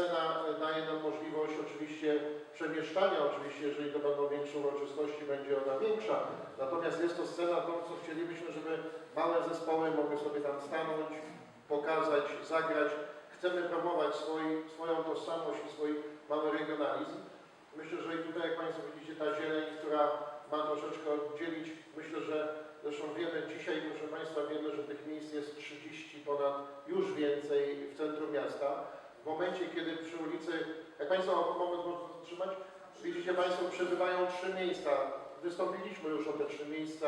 scena e, daje nam możliwość oczywiście przemieszczania, oczywiście jeżeli to będą większe uroczystości, będzie ona większa. Natomiast jest to scena, to co chcielibyśmy, żeby małe zespoły mogły sobie tam stanąć, pokazać, zagrać. Chcemy promować swój, swoją tożsamość i swój mały regionalizm. Myślę, że i tutaj, jak Państwo widzicie, ta zieleń, która ma troszeczkę oddzielić, myślę, że zresztą wiemy dzisiaj, proszę Państwa, wiemy, że tych miejsc jest 30 ponad, już więcej w centrum miasta. W momencie, kiedy przy ulicy, jak Państwo można zatrzymać, widzicie Państwo, przebywają trzy miejsca. Wystąpiliśmy już o te trzy miejsca.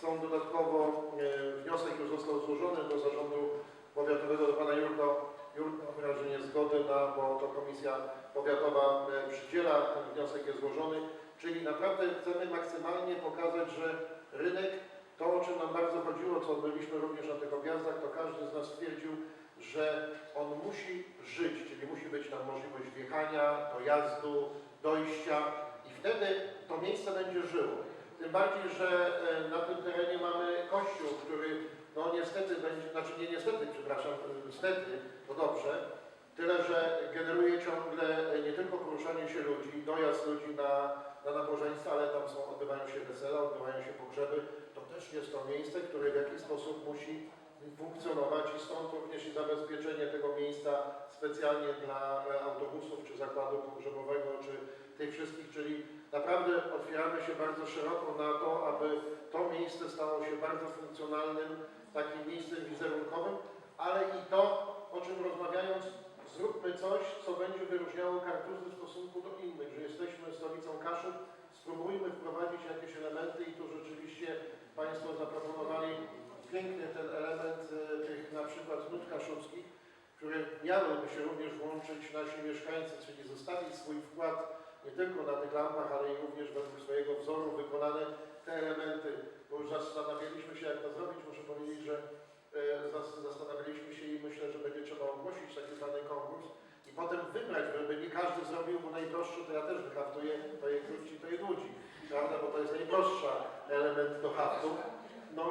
Są dodatkowo, e, wniosek już został złożony do zarządu powiatowego, do Pana Jurko, Jurko o wyrażenie zgody na, bo to komisja powiatowa e, przydziela, ten wniosek jest złożony. Czyli naprawdę chcemy maksymalnie pokazać, że rynek, to o czym nam bardzo chodziło, co byliśmy również na tych objazdach, to każdy z nas stwierdził, że on musi żyć, czyli musi być nam możliwość wjechania, dojazdu, dojścia i wtedy to miejsce będzie żyło. Tym bardziej, że e, na tym terenie mamy kościół, który no niestety znaczy nie niestety, przepraszam, niestety, to dobrze, tyle, że generuje ciągle e, nie tylko poruszanie się ludzi, dojazd ludzi na, na nabożeństwa, ale tam są, odbywają się wesela, odbywają się pogrzeby, to też jest to miejsce, które w jakiś sposób musi funkcjonować i stąd również i zabezpieczenie tego miejsca specjalnie dla autobusów, czy zakładu pogrzebowego, czy tych wszystkich, czyli naprawdę otwieramy się bardzo szeroko na to, aby to miejsce stało się bardzo funkcjonalnym, takim miejscem wizerunkowym, ale i to, o czym rozmawiając, zróbmy coś, co będzie wyróżniało Kartuzy w stosunku do innych, że jesteśmy stolicą Kaszub, spróbujmy wprowadzić jakieś elementy i tu rzeczywiście Państwo zaproponowali piękny ten element e, tych na przykład nut kaszubskich, które miałyby się również włączyć nasi mieszkańcy, czyli zostawić swój wkład nie tylko na tych lampach, ale i również według swojego wzoru wykonane te elementy, bo już zastanawialiśmy się jak to zrobić, muszę powiedzieć, że e, zas- zastanawialiśmy się i myślę, że będzie trzeba ogłosić taki zwany konkurs i potem wybrać, żeby nie każdy zrobił, bo najprostsze to ja też wyhaftuję, to je krótci, to je ludzi, prawda, bo to jest najprostsza element do haftu. No